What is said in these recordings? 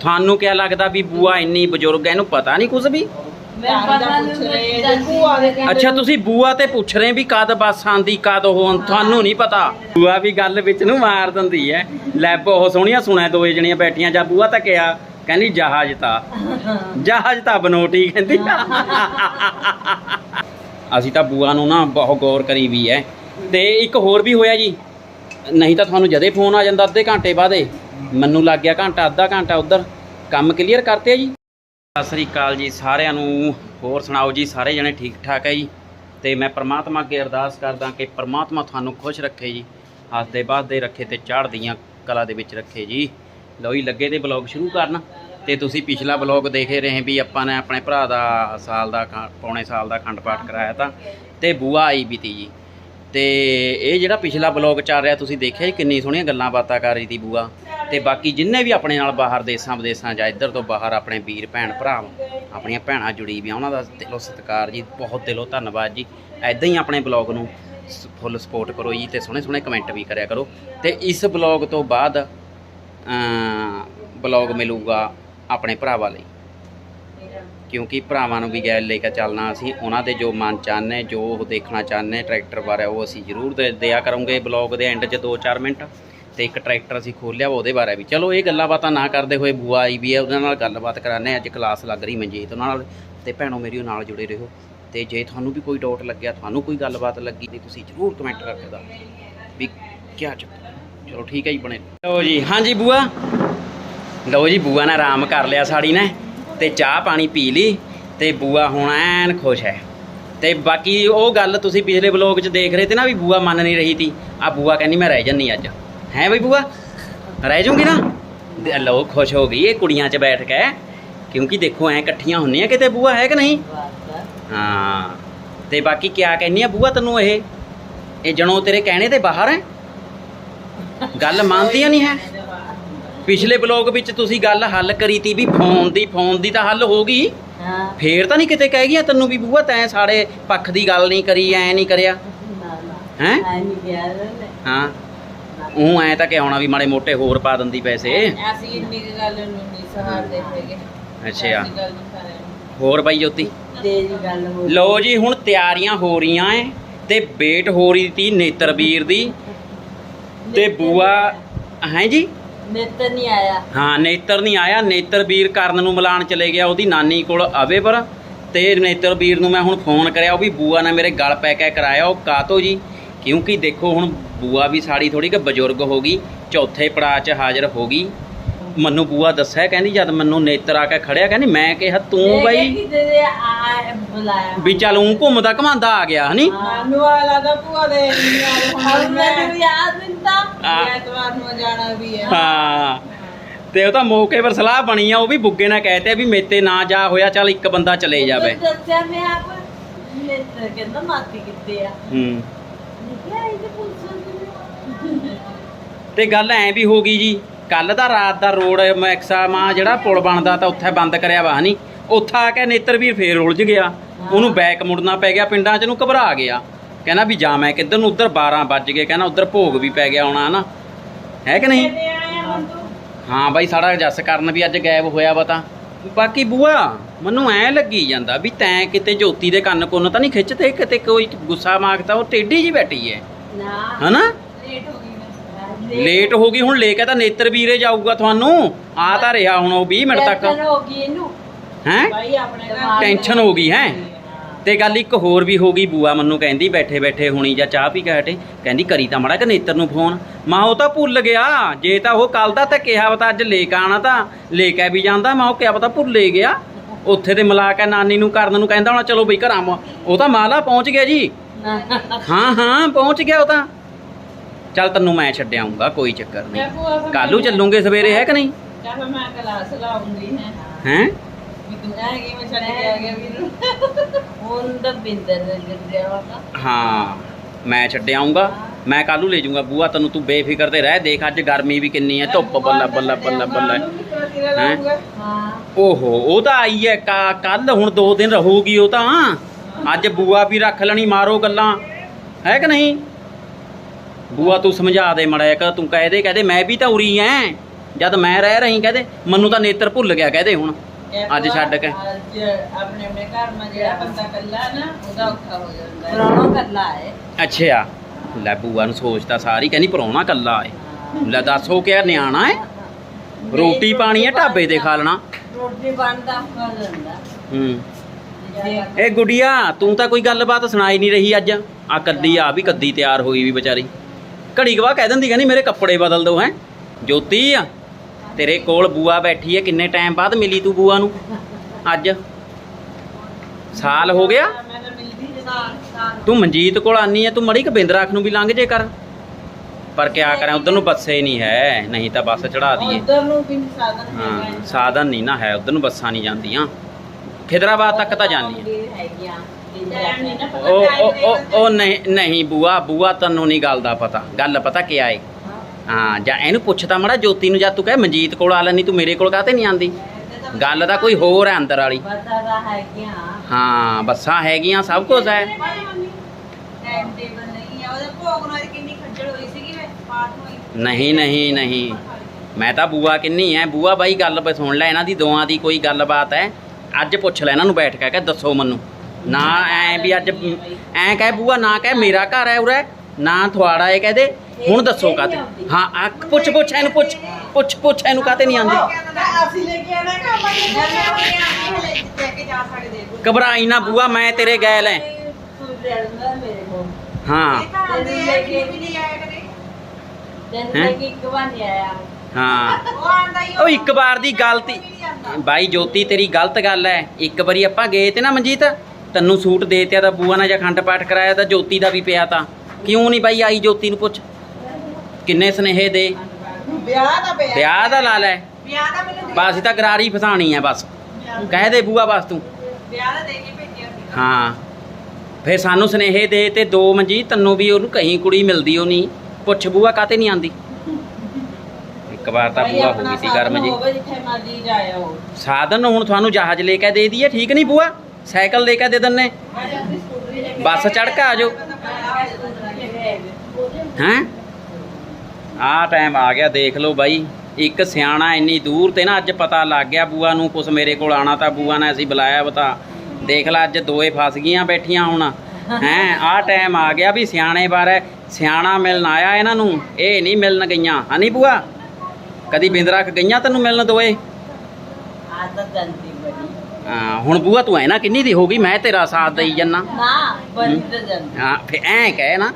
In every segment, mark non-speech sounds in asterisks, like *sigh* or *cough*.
ਤੁਹਾਨੂੰ ਕਿਆ ਲੱਗਦਾ ਵੀ ਬੂਆ ਇੰਨੀ ਬਜ਼ੁਰਗ ਹੈ? ਇਹਨੂੰ ਪਤਾ ਨਹੀਂ ਕੁਝ ਵੀ? ਮੈਂ ਪਤਾ ਨਹੀਂ ਭੂਆ ਦੇ ਅੱਛਾ ਤੁਸੀਂ ਬੂਆ ਤੇ ਪੁੱਛ ਰਹੇ ਵੀ ਕਦ ਬੱਸ ਆਂਦੀ ਕਦ ਉਹ ਤੁਹਾਨੂੰ ਨਹੀਂ ਪਤਾ। ਬੂਆ ਵੀ ਗੱਲ ਵਿੱਚ ਨੂੰ ਮਾਰ ਦਿੰਦੀ ਐ ਲੈ ਬਹੁਤ ਸੋਹਣੀਆਂ ਸੁਣਿਆ ਦੋ ਜਣੀਆਂ ਬੈਠੀਆਂ। ਜਾਂ ਬੂਆ ਤਾਂ ਕਿਹਾ ਕਹਿੰਦੀ ਜਹਾਜ਼ ਤਾਂ। ਜਹਾਜ਼ ਤਾਂ ਬਨੋਟੀ ਕਹਿੰਦੀ। ਅਸੀਂ ਤਾਂ ਬੂਆ ਨੂੰ ਨਾ ਬਹੁਤ ਗੌਰ ਕਰੀ ਵੀ ਐ ਤੇ ਇੱਕ ਹੋਰ ਵੀ ਹੋਇਆ ਜੀ। ਨਹੀਂ ਤਾਂ ਤੁਹਾਨੂੰ ਜਦੇ ਫੋਨ ਆ ਜਾਂਦਾ ਅੱਧੇ ਘੰਟੇ ਬਾਅਦੇ। ਮੈਨੂੰ ਲੱਗ ਗਿਆ ਘੰਟਾ, ਅੱਧਾ ਘੰਟਾ ਉਧਰ। ਕੰਮ ਕਲੀਅਰ ਕਰਤੇ ਜੀ? ਸਤਿ ਸ੍ਰੀ ਅਕਾਲ ਜੀ ਸਾਰਿਆਂ ਨੂੰ। ਹੋਰ ਸੁਣਾਓ ਜੀ, ਸਾਰੇ ਜਣੇ ਠੀਕ ਠਾਕ ਹੈ ਜੀ? ਤੇ ਮੈਂ ਪ੍ਰਮਾਤਮਾ ਅੱਗੇ ਅਰਦਾਸ ਕਰਦਾ ਕਿ ਪ੍ਰਮਾਤਮਾ ਤੁਹਾਨੂੰ ਖੁਸ਼ ਰੱਖੇ ਜੀ। ਹੱਸਦੇ ਵੱਸਦੇ ਰੱਖੇ ਤੇ ਚੜ੍ਹਦੀਆਂ ਕਲਾ ਦੇ ਵਿੱਚ ਰੱਖੇ ਜੀ। ਲਓ ਜੀ, ਲੱਗੇ ਤੇ ਬਲੌਗ ਸ਼ੁਰੂ ਕਰਨ। ਤੇ ਤੁਸੀਂ ਪਿਛਲਾ ਬਲੌਗ ਦੇਖੇ ਰਹੇ ਵੀ ਆਪਾਂ ਨੇ ਆਪਣੇ ਭਰਾ ਦਾ ਸਾਲ ਦਾ ਪੌਣੇ ਸਾਲ ਦਾ ਖੰਡ ਪਾਠ ਕਰਾਇਆ ਤਾਂ। ਤੇ ਬੂਆ ਆਈ ਵੀ ਤੀ ਜੀ। ਤੇ ਇਹ ਜਿਹੜਾ ਪਿਛਲਾ ਬਲੌਗ ਚੱਲ ਰਿਹਾ, ਤੁਸੀਂ ਦੇਖਿਆ ਜੀ ਕਿੰਨੀ ਸੋਹਣੀਆਂ ਗੱਲਾਂ ਬਾਤਾਂ ਕਰ ਰਹੀ ਦੀ ਬੂਆ। ਤੇ ਬਾਕੀ ਜਿੰਨੇ ਵੀ ਆਪਣੇ ਨਾਲ ਬਾਹਰ ਦੇਸਾਂ ਵਿਦੇਸਾਂ ਜਾਂ ਇੱਧਰ ਤੋਂ ਬਾਹਰ ਆਪਣੇ ਵੀਰ, ਭੈਣ, ਭਰਾ, ਆਪਣੀਆਂ ਭੈਣਾਂ ਜੁੜੀ ਵੀ ਉਹਨਾਂ ਦਾ ਦਿਲੋਂ ਸਤਿਕਾਰ ਜੀ, ਬਹੁਤ ਦਿਲੋਂ ਧੰਨਵਾਦ ਜੀ। ਐਦਾਂ ਹੀ ਆਪਣੇ ਬਲੌਗ ਨੂੰ ਫੁੱਲ ਸਪੋਰਟ ਕਰੋ ਜੀ ਤੇ ਸੋਹਣੇ ਸੋਹਣੇ ਕਮੈਂਟ ਵੀ ਕਰਿਆ ਕਰੋ। ਤੇ ਇਸ ਬਲੌਗ ਤੋਂ ਬਾਅਦ ਬਲੌਗ ਮਿਲੂਗਾ ਆਪਣੇ ਭਰਾਵਾਂ ਲਈ। ਕਿਉਂਕਿ ਭਰਾਵਾਂ ਨੂੰ ਵੀ ਗੈਲ ਲੈ ਕੇ ਚੱਲਣਾ, ਅਸੀਂ ਉਹਨਾਂ ਦੇ ਜੋ ਮਨ ਚਾਹਨੇ ਜੋ ਉਹ ਦੇਖਣਾ ਚਾਹਨੇ ਟਰੈਕਟਰ ਬਾਰੇ, ਉਹ ਅਸੀਂ ਜ਼ਰੂਰ ਦੇ- ਦਿਆ ਕਰੋਗੇ ਬਲੌਗ ਦੇ ਐਂਡ 'ਚ 2-4 ਮਿੰਟ ਤੇ ਇੱਕ ਟਰੈਕਟਰ ਅਸੀਂ ਖੋਲਿਆ ਵਾ ਉਹਦੇ ਬਾਰੇ ਵੀ। ਚਲੋ, ਇਹ ਗੱਲਾਂ ਬਾਤਾਂ ਨਾ ਕਰਦੇ ਹੋਏ ਬੂਆ ਆਈ ਵੀ ਹੈ, ਉਹਦੇ ਨਾਲ ਗੱਲਬਾਤ ਕਰਾਣੇ ਅੱਜ ਕਲਾਸ ਲੱਗ ਰਹੀ ਮਨਜੀਤ ਉਹਨਾਂ ਨਾਲ ਤੇ ਭੈਣੋ ਮੇਰੀ ਉਹ ਨਾਲ ਜੁੜੇ ਰਹੋ ਤੇ ਜੇ ਤੁਹਾਨੂੰ ਵੀ ਕੋਈ ਡਾਊਟ ਲੱਗਿਆ, ਤੁਹਾਨੂੰ ਕੋਈ ਗੱਲਬਾਤ ਲੱਗੀ ਤੇ ਤੁਸੀਂ ਜ਼ਰੂਰ ਕਮੈਂਟ ਕਰਕੇ ਦੱਸੋ ਵੀ ਕੀ ਚੱਕਰ ਚਲੋ ਠੀਕ ਹੈ ਜੀ ਬਣੇ ਲਓ ਜੀ, ਹਾਂਜੀ ਬੂਆ। ਲਓ ਜੀ, ਬੂਆ ਨੇ ਆਰਾਮ ਕਰ ਲਿਆ ਸਾੜੀ ਨੇ। ਤੇ ਚਾਹ ਪਾਣੀ ਪੀ ਲਈ ਤੇ ਬੂਆ ਹੁਣ ਐਨ ਖੁਸ਼ ਹੈ। ਤੇ ਬਾਕੀ ਉਹ ਗੱਲ ਤੁਸੀਂ ਪਿਛਲੇ ਵਲੋਗ 'ਚ ਦੇਖ ਰਹੇ ਤੇ ਨਾ ਵੀ ਬੂਆ ਮੰਨ ਨਹੀਂ ਰਹੀ ਤੀ। ਆ ਬੂਆ ਕਹਿੰਦੀ ਮੈਂ ਰਹਿ ਜੰਨੀ ਅੱਜ। ਹੈ ਬਈ ਬੂਆ? ਰਹਿ ਜੂਗੀ ਨਾ? ਤੇ ਲਓ, ਖੁਸ਼ ਹੋ ਗਈ ਇਹ ਕੁੜੀਆਂ 'ਚ ਬੈਠ ਕੇ। ਕਿਉਂਕਿ ਦੇਖੋ, ਐ ਇਕੱਠੀਆਂ ਹੁੰਦੀਆਂ ਕਿਤੇ ਬੂਆ ਹੈ ਕਿ ਨਹੀਂ? ਹਾਂ। ਤੇ ਬਾਕੀ ਕਿਆ ਕਹਿੰਨੀ ਆ ਬੂਆ ਤੈਨੂੰ ਇਹ? ਇਹ ਜਣੋ ਤੇਰੇ ਕਹਿਣੇ ਤੇ ਬਾਹਰ ਹੈ? ਗੱਲ ਮੰਨਦੀਆਂ ਨਹੀਂ ਹੈ? ਪਿਛਲੇ ਬਲੌਗ ਵਿੱਚ ਤੁਸੀਂ ਗੱਲ ਹੱਲ ਕਰੀ ਤੀ ਵੀ ਫੋਨ ਦੀ ਫੋਨ ਦੀ ਤਾਂ ਹੱਲ ਹੋ ਗਈ। ਹਾਂ। ਫੇਰ ਤਾਂ ਨਹੀਂ ਕਿਤੇ ਕਹਿ ਗਿਆ ਤੈਨੂੰ ਵੀ ਬੂਆ ਤੈਂ ਸਾਡੇ ਪੱਖ ਦੀ ਗੱਲ ਨਹੀਂ ਕਰੀ ਐ ਨਹੀਂ ਕਰਿਆ। ਹੈ? ਹਾਂ। ਉਹ ਐ ਤਾਂ ਕਿ ਆਉਣਾ ਵੀ ਮਾੜੇ ਮੋਟੇ ਹੋਰ ਪਾ ਦਿੰਦੀ ਪੈਸੇ। ਅਸੀਂ ਇੰਨੀ ਕੁ ਗੱਲ ਨੂੰ ਨਹੀਂ ਸਹਾਰਦੇ ਹੈਗੇ। ਅੱਛਾ। ਹੋਰ ਬਾਈ ਜੋਤੀ? ਤੇਰੀ ਗੱਲ ਹੋ ਲੋ ਜੀ ਹੁਣ ਤਿਆਰੀਆਂ ਹੋ ਰਹੀਆਂ ਐ ਤੇ ਵੇਟ ਹੋ ਰਹੀ ਤੀ ਨੇਤਰਵੀਰ ਦੀ। ਤੇ ਬੂਆ ਹੈ ਜੀ? ਨਿਤ ਨਹੀਂ ਆਇਆ। ਹਾਂ, ਨੇਤਰ ਨਹੀਂ ਆਇਆ। ਨੇਤਰਵੀਰ ਕਰਨ ਨੂੰ ਮਿਲਾਣ ਚਲੇ ਗਿਆ, ਉਹਦੀ ਨਾਨੀ ਕੋਲ ਆਵੇ ਪਰ ਤੇ ਨੇਤਰਵੀਰ ਨੂੰ ਮੈਂ ਹੁਣ ਫੋਨ ਕਰਿਆ, ਉਹ ਵੀ ਬੂਆ ਨੇ ਮੇਰੇ ਗਲ ਪੈ ਕੇ ਕਰਾਇਆ, ਉਹ ਕਾਤੋ ਜੀ? ਕਿਉਂਕਿ ਦੇਖੋ ਹੁਣ ਬੂਆ ਵੀ ਸਾਡੀ ਥੋੜੀ ਕਿ ਬਜ਼ੁਰਗ ਹੋ ਗਈ, ਚੌਥੇ ਪੜਾਅ 'ਚ ਹਾਜ਼ਰ ਹੋ ਗਈ। ਮੈਨੂੰ ਬੂਆ ਦੱਸਿਆ ਕਹਿੰਦੀ ਜਦ ਮੈਨੂੰ ਨੇਤਰ ਆ ਕੇ ਖੜਿਆ ਕਹਿੰਦੀ ਮੈਂ ਕਿਹਾ ਤੂੰ ਬਾਈ ਕਿਤੇ ਦੇ ਆ ਬੁਲਾਇਆ। ਵੀ ਚੱਲ ਉਂ ਘੁੰਮਦਾ ਘਮਾਂਦਾ ਆ ਗਿਆ ਹਨੀ? ਮੈਨੂੰ ਵਾਲਾ ਦਾ ਭੂਆ ਦੇ ਹੁਣ *laughs* ਮੈਨੂੰ ਯਾਦ ਨਹੀਂ ਤਾਂ ਆ। ਐਤਵਾਰ ਨੂੰ ਜਾਣਾ ਵੀ ਹੈ ਹਾਂ। ਤੇ ਉਹ ਤਾਂ ਮੌਕੇ ਪਰ ਸਲਾਹ ਬਣੀ ਆ ਉਹ ਵੀ ਬੁੱਗੇ ਨੇ ਕਹਿਤੇ ਵੀ ਮੇਤੇ ਨਾ ਜਾ ਹੋਇਆ ਚੱਲ ਇੱਕ ਬੰਦਾ ਚਲੇ ਜਾਵੇ। ਮੈਂ ਦੱਸਿਆ ਮੈਂ ਆਪ ਨਿਤ ਕਹਿੰਦਾ ਮਾਤੀ ਕਿੱਥੇ ਆ? ਹੂੰ। ਨਿਕਲਿਆ ਇਹ ਤੇ ਪੁੱਛਣ ਤੇ ਗੱਲ ਐ ਵੀ ਹੋ ਗਈ ਜੀ ਕੱਲ ਦਾ ਰਾਤ ਦਾ ਰੋਡ ਮੈਕਸਾ ਮਾ ਜਿਹੜਾ ਪੁਲ ਬਣਦਾ ਤਾਂ ਉੱਥੇ ਬੰਦ ਕਰਿਆ ਵਾ ਹਨੀ। ਉੱਥੇ ਆ ਕੇ ਨੇਤਰਵੀਰ ਫੇਰ ਉਲਝ ਗਿਆ। ਉਹਨੂੰ ਬੈਕ ਮੁੜਨਾ ਪੈ ਗਿਆ ਪਿੰਡਾਂ 'ਚ ਨੂੰ ਘਬਰਾ ਗਿਆ। ਕਹਿੰਦਾ ਵੀ ਜਾ ਮੈਂ ਕਿੱਧਰ ਨੂੰ ਉਧਰ 12 ਵੱਜ ਗਏ। ਕਹਿੰਦਾ ਉਧਰ ਭੋਗ ਵੀ ਪੈ ਗਿਆ ਹੋਣਾ ਹਨਾ। ਹੈ ਕਿ ਨਹੀਂ? ਹਾਂ ਬਾਈ ਸਾਡਾ ਜੱਸ ਕਰਨ ਵੀ ਅੱਜ ਗਾਇਬ ਹੋਇਆ ਵਾ ਤਾਂ। ਬਾਕੀ ਬੂਆ ਮੈਨੂੰ ਐ ਲੱਗੀ ਜਾਂਦਾ ਵੀ ਤੈਂ ਕਿਤੇ ਜੋਤੀ ਦੇ ਕੰਨ ਕੁੰਨ ਤਾਂ ਨਹੀਂ ਖਿੱਚਦੇ? ਕਿਤੇ ਕੋਈ ਗੁੱਸਾ ਮਾਗਦਾ ਉਹ ਟੇਢੀ ਜੀ ਬੈਠੀ ਐ। ਨਾ ਹਨਾ? ਲੇਟ ਹੋ ਗਈ। ਮੈਂ ਲੇਟ ਹੋ ਗਈ ਹੁਣ ਲੈ ਕੇ ਤਾਂ ਨੇਤਰ ਵੀਰੇ ਜਾਊਗਾ ਤੁਹਾਨੂੰ। ਆ ਤਾਂ ਰਿਹਾ ਹੁਣ ਉਹ 20 ਮਿੰਟ ਤੱਕ। ਟੈਨਸ਼ਨ ਹੋ ਗਈ ਇਹਨੂੰ। ਹੈ? ਭਾਈ ਆਪਣੇ ਘਰ ਟੈਨਸ਼ਨ ਹੋ ਗਈ ਹੈ? ਤੇ ਗੱਲ ਇੱਕ ਹੋਰ ਵੀ ਹੋ ਗਈ ਬੂਆ ਮੈਨੂੰ ਕਹਿੰਦੀ ਬੈਠੇ ਬੈਠੇ ਹੁਣੀ ਜਾਂ ਚਾਹ ਪੀ ਕੇ ਹਟੇ। ਕਹਿੰਦੀ ਕਰੀ ਤਾਂ ਮੜਾ ਕਿ ਨੇਤਰ ਨੂੰ ਫੋਨ। ਮਾਂ ਉਹ ਤਾਂ ਭੁੱਲ ਗਿਆ। ਜੇ ਤਾਂ ਉਹ ਕੱਲ ਦਾ ਤਾਂ ਕਿਹਾ ਵਾ ਤਾਂ ਅੱਜ ਲੈ ਕੇ ਆਣਾ ਤਾਂ। ਲੈ ਕੇ ਵੀ ਜਾਂਦਾ ਮੈਂ ਉਹ ਕਿਹਾ ਪਤਾ ਭੁੱਲੇ ਗਿਆ। ਉੱਥੇ ਤੇ ਮਿਲਾ ਕੇ ਨਾਨੀ ਨੂੰ ਕਰਨ ਨੂੰ ਕਹਿੰਦਾ ਹੋਣਾ ਚਲੋ ਬਈ ਘਰਾਂ ਵਾ। ਉਹ ਤਾਂ ਮਾਲਾ ਪਹੁੰਚ ਗਿਆ ਜੀ। ਹਾਂ ਹਾਂ ਪਹੁੰਚ ਗਿਆ ਉਹ ਤਾਂ। ਚੱਲ ਤੈਨੂੰ ਮੈਂ ਛੱਡ ਆਉਂਗਾ ਕੋਈ ਚੱਕਰ ਨਹੀਂ। ਕੱਲੂ ਚੱਲੂਗੇ ਸਵੇਰੇ ਹੈ ਕਿ ਨਹੀਂ? ਕਹਿੰਦਾ ਮੈਂ ਕਲਾਸ ਲਾਉਂਗੀ ਹੈ। ਹੈ? ਵੀ ਤੂੰ ਆਏਗੀ ਮੈਂ ਛੱਡ ਕੇ ਹਾਂ ਮੈਂ ਆਉਂਗਾ ਮੈਂ ਕੱਲੂ ਲੈ ਜਾਊਂਗਾ। ਬੂਆ ਤੈਨੂੰ ਤੂੰ ਬੇਫਿਕਰ ਤੇ ਰਹਿ ਦੇਖ ਅੱਜ ਗਰਮੀ ਵੀ ਕਿੰਨੀ ਹੈ ਧੁੱਪ ਬੱਲਾ ਬੱਲਾ ਬੱਲਾ ਬੱਲਾ। ਹੈਂ? ਹਾਂ। ਓਹੋ ਉਹ ਤਾਂ ਆਈ ਹੈ ਕੱਲ ਹੁਣ ਦੋ ਦਿਨ ਰਹੂਗੀ ਉਹ ਤਾਂ। ਅੱਜ ਬੂਆ ਵੀ ਰੱਖ ਲੈਣੀ ਮਾਰੋ ਗੱਲਾਂ। ਹੈ ਕਿ ਨਹੀਂ? ਬੂਆ ਤੂੰ ਸਮਝਾ ਦੇ ਮੜਾ ਇੱਕ ਤੂੰ ਕਹਿ ਦੇ ਕਹਦੇ ਮੈਂ ਵੀ ਤਾਂ ਉਰੀ ਐ। ਜਦ ਮੈਂ ਰਹਿ ਰਹੀ ਕਹਦੇ ਮੈਨੂੰ ਤਾਂ ਨੇਤਰ ਭੁੱਲ ਗਿਆ ਕਹਦੇ ਹੁਣ। ਅੱਜ ਛੱਡ ਕੇ। ਅੱਜ ਆਪਣੇ ਆਪਣੇ ਘਰ ਮਾ ਜਿਹੜਾ ਬੰਦਾ ਕੱਲਾ ਨਾ ਉਹਦਾ ਔਖਾ ਹੋ ਜਾਂਦਾ ਪ੍ਰਾਣਾ ਕੱਲਾ ਹੈ। ਅੱਛਾ ਲੈ ਬੂਆ ਨੂੰ ਸੋਚਦਾ ਸਾਰੀ ਕਹਿੰਦੀ ਪਰੌਣਾ ਕੱਲਾ ਏ ਲੈ ਦੱਸੋ ਕਿ ਨਿਆਣਾ ਏ ਰੋਟੀ ਪਾਣੀ ਹੈ ਢਾਬੇ ਤੇ ਖਾ ਲੈਣਾ। ਰੋਟੀ ਹੋ। ਹੂੰ ਇਹ ਗੁੱਡੀਆ ਤੂੰ ਤਾਂ ਕੋਈ ਗੱਲਬਾਤ ਸੁਣਾਈ ਨਹੀਂ ਰਹੀ ਅੱਜ। ਆ ਕੱਦੀ ਆ ਵੀ ਕੱਦੀ ਤਿਆਰ ਹੋਈ ਵੀ ਵਿਚਾਰੀ। ਘੜੀ ਗਵਾ ਕਹਿ ਦਿੰਦੀ ਕਹਿੰਦੀ ਮੇਰੇ ਕੱਪੜੇ ਬਦਲ ਦੋ ਹੈ। ਜੋਤੀ ਆ ਤੇਰੇ ਕੋਲ ਬੂਆ ਬੈਠੀ ਹੈ ਕਿੰਨੇ ਟਾਈਮ ਬਾਅਦ ਮਿਲੀ ਤੂੰ ਬੂਆ ਨੂੰ? ਅੱਜ। ਸਾਲ ਹੋ ਗਿਆ। ਤਾਂ ਮਨਜੀਤ ਕੋਲ ਆਨੀ ਹੈ ਤੂੰ ਮੜੀ ਕਬਿੰਦਰਾਖ ਨੂੰ ਵੀ ਲੰਘ ਜੇ ਕਰ। ਪਰ ਕਿਆ ਕਰਾਂ ਉਧਰ ਨੂੰ ਬੱਸੇ ਨਹੀਂ ਹੈ ਨਹੀਂ ਤਾਂ ਬੱਸ ਚੜਾ ਦਈਏ। ਉਧਰ ਨੂੰ ਵੀ ਸਾਧਨ ਹਾਂ ਸਾਧਨ ਨਹੀਂ ਨਾ ਹੈ ਉਧਰ ਨੂੰ ਬੱਸਾਂ ਨਹੀਂ ਜਾਂਦੀਆਂ। ਖਿਦਰਾਬਾਦ ਤੱਕ ਤਾਂ ਜਾਂਦੀਆਂ ਨਹੀਂ ਨਾ ਪਤਾ ਉਹ time ਉਹ ਉਹ- ਉਹ ਨਹੀਂ ਨਹੀਂ ਬੂਆ ਬੂਆ ਤੈਨੂੰ ਨਹੀਂ ਗੱਲ ਦਾ ਪਤਾ। ਗੱਲ ਪਤਾ ਕੀ ਆਏ ਹਾਂ। ਜਾਂ ਇਹਨੂੰ ਪੁੱਛਦਾ ਮੜਾ ਜੋਤੀ ਨੂੰ ਜਾਂ ਤੂੰ ਕਹੇ ਮਨਜੀਤ ਕੋਲ ਆ ਲੈਣੀ ਤੂੰ ਮੇਰੇ ਕੋਲ ਕਾਹਤੇ ਨਹੀਂ ਆਂਦੀ? ਗੱਲ ਤਾਂ ਕੋਈ ਹੋਰ ਹੈ ਅੰਦਰ ਵਾਲੀ। ਪਤਾ ਤਾਂ ਹੈਗੀਆਂ। ਹਾਂ ਬੱਸਾਂ ਹੈਗੀਆਂ ਸਭ ਕੁਝ ਹੈ ਟਾਈਮ ਟੇਬਲ ਨਹੀਂ ਆ ਉਹਦੇ ਭੋਗ ਨਾਲ ਕਿੰਨੀ ਖੱਜਲ ਹੋਈ ਸੀਗੀ ਵੇ ਪਾਠ ਹੋਈ ਨਹੀਂ ਨਹੀਂ ਨਹੀਂ। ਮੈਂ ਤਾਂ ਬੂਆ ਕਿੰਨੀ ਐ ਬੂਆ ਬਾਈ ਗੱਲ ਸੁਣ ਲੈ ਇਹਨਾਂ ਦੀ ਦੋਆਂ ਦੀ ਕੋਈ ਗੱਲਬਾਤ ਹੈ ਅੱਜ ਪੁੱਛ ਲੈ ਇਹਨਾਂ ਨੂੰ ਬੈਠ ਕੇ ਕਿ ਦੱਸੋ ਮੈਨੂੰ। ਨਾ ਐ ਵੀ ਅੱਜ ਐ ਕਹਿ ਬੂਆ, ਨਾ ਕਹਿ ਮੇਰਾ ਘਰ ਹੈ ਉਰੇ। ਨਾ ਤੁਹਾਡਾ ਇਹ ਕਹਦੇ ਹੁਣ ਦੱਸੋ ਕਾਤੇ ਹਾਂ ਆ ਪੁੱਛ ਪੁੱਛ, ਇਹਨੂੰ ਪੁੱਛ। ਪੁੱਛ ਪੁੱਛ, ਇਹਨੂੰ ਕਾਤੇ ਨਹੀਂ ਆਂਦੀ ਅਸੀਂ ਲੈ ਕੇ ਆਣਾ ਕੰਮ ਘਬਰਾਈ ਨਾ ਬੂਆ, ਮੈਂ ਤੇਰੇ ਗੈਲ ਐ। ਹਾਂ। ਹਾਂ? ਉਹ ਉਹ ਇੱਕ ਵਾਰ ਦੀ ਗਲਤੀ। ਬਾਈ ਜੋਤੀ, ਤੇਰੀ ਗਲਤ ਗੱਲ ਹੈ ਇੱਕ ਵਾਰੀ ਆਪਾਂ ਗਏ ਤੇ ਨਾ ਮਨਜੀਤ? ਤੈਨੂੰ ਸੂਟ ਦੇ ਤਿਆ ਤਾਂ ਬੂਆ ਨੇ ਜਾਂ ਖੰਡ ਪਾਠ ਕਰਾਇਆ ਤਾਂ ਜੋਤੀ ਦਾ ਵੀ ਪਿਆ ਤਾਂ। ਕਿਉਂ ਨਹੀਂ ਬਾਈ ਆਈ ਜੋਤੀ ਨੂੰ ਪੁੱਛ? ਕਿੰਨੇ ਸਨੇਹੇ ਦੇ? ਵਿਆਹ ਦਾ ਪਿਆ। ਵਿਆਹ ਦਾ ਲਾ ਲੈ। ਵਿਆਹ ਦਾ ਮੈਨੂੰ ਬਸ ਤਾਂ ਗਰਾਰੀ ਫਸਾਣੀ ਹੈ ਬਸ। ਕਹਿ ਦੇ ਬੂਆ ਬਸ ਤੂੰ। ਵਿਆਹ ਦਾ ਦੇ ਕੇ ਭੇਜਿਆ ਸੀ। ਹਾਂ। ਫੇਰ ਸਾਨੂੰ ਸਨੇਹੇ ਦੇ ਤੇ ਦੋ ਮਨਜੀਤ ਤੈਨੂੰ ਵੀ ਉਹਨੂੰ ਕਹੀਂ ਕੁੜੀ ਮਿਲਦੀ ਉਹ ਨਹੀਂ। ਪੁੱਛ ਬੂਆ ਕਾਤੇ ਨਹੀਂ ਆਂਦੀ? ਇੱਕ ਵਾਰ ਤਾਂ ਬੂਆ ਹੋ ਗਈ ਸੀ ਗਰਮ ਜੀ। ਸਾਧਨ ਹੁਣ ਤੁਹਾਨੂੰ ਜਹਾਜ਼ ਲੈ ਕੇ ਦੇ ਦਈਏ ਠੀਕ ਨਹੀਂ ਬੂਆ? ਸਾਈਕਲ ਲੈ ਕੇ ਦੇ ਦਿੰਨੇ। ਬੱਸ ਚੜ੍ਹ ਕੇ ਆ ਜਾਓ। ਹੈਂ? ਆ ਟਾਈਮ ਆ ਗਿਆ, ਦੇਖ ਲਓ ਬਾਈ। ਇੱਕ ਸਿਆਣਾ ਇੰਨੀ ਦੂਰ ਤੇ ਨਾ ਅੱਜ ਪਤਾ ਲੱਗ ਗਿਆ ਬੂਆ ਨੂੰ, ਕੁਛ ਮੇਰੇ ਕੋਲ ਆਣਾ ਤਾਂ ਬੂਆ ਨੇ ਅਸੀਂ ਬੁਲਾਇਆ ਬਤਾ ਦੇਖ ਲੈ, ਅੱਜ ਦੋਏ ਫਸ ਗਈਆਂ ਬੈਠੀਆਂ ਹੁਣ। ਹੈਂ? ਆ ਟਾਈਮ ਆ ਗਿਆ ਵੀ ਸਿਆਣੇ ਬਾਰੇ ਸਿਆਣਾ ਮਿਲਣ ਆਇਆ ਇਹਨਾਂ ਨੂੰ। ਇਹ ਨਹੀਂ ਮਿਲਣ ਗਈਆਂ। ਹਨੀ ਬੂਆ? ਕਦੀ ਬਿੰਦਰਖ ਗਈਆਂ ਤੈਨੂੰ ਮਿਲਣ ਦੋਏ? ਆ ਤਾਂ ਹਾਂ, ਹੁਣ ਬੂਆ ਤੂੰ ਐ ਨਾ ਕਿੰਨੀ ਦੀ ਹੋ ਗਈ ਮੈਂ ਤੇਰਾ ਸਾਥ ਦੇਈ ਜੰਨਾ। ਹਾਂ। ਫੇ ਐ ਕਹਿ ਨਾ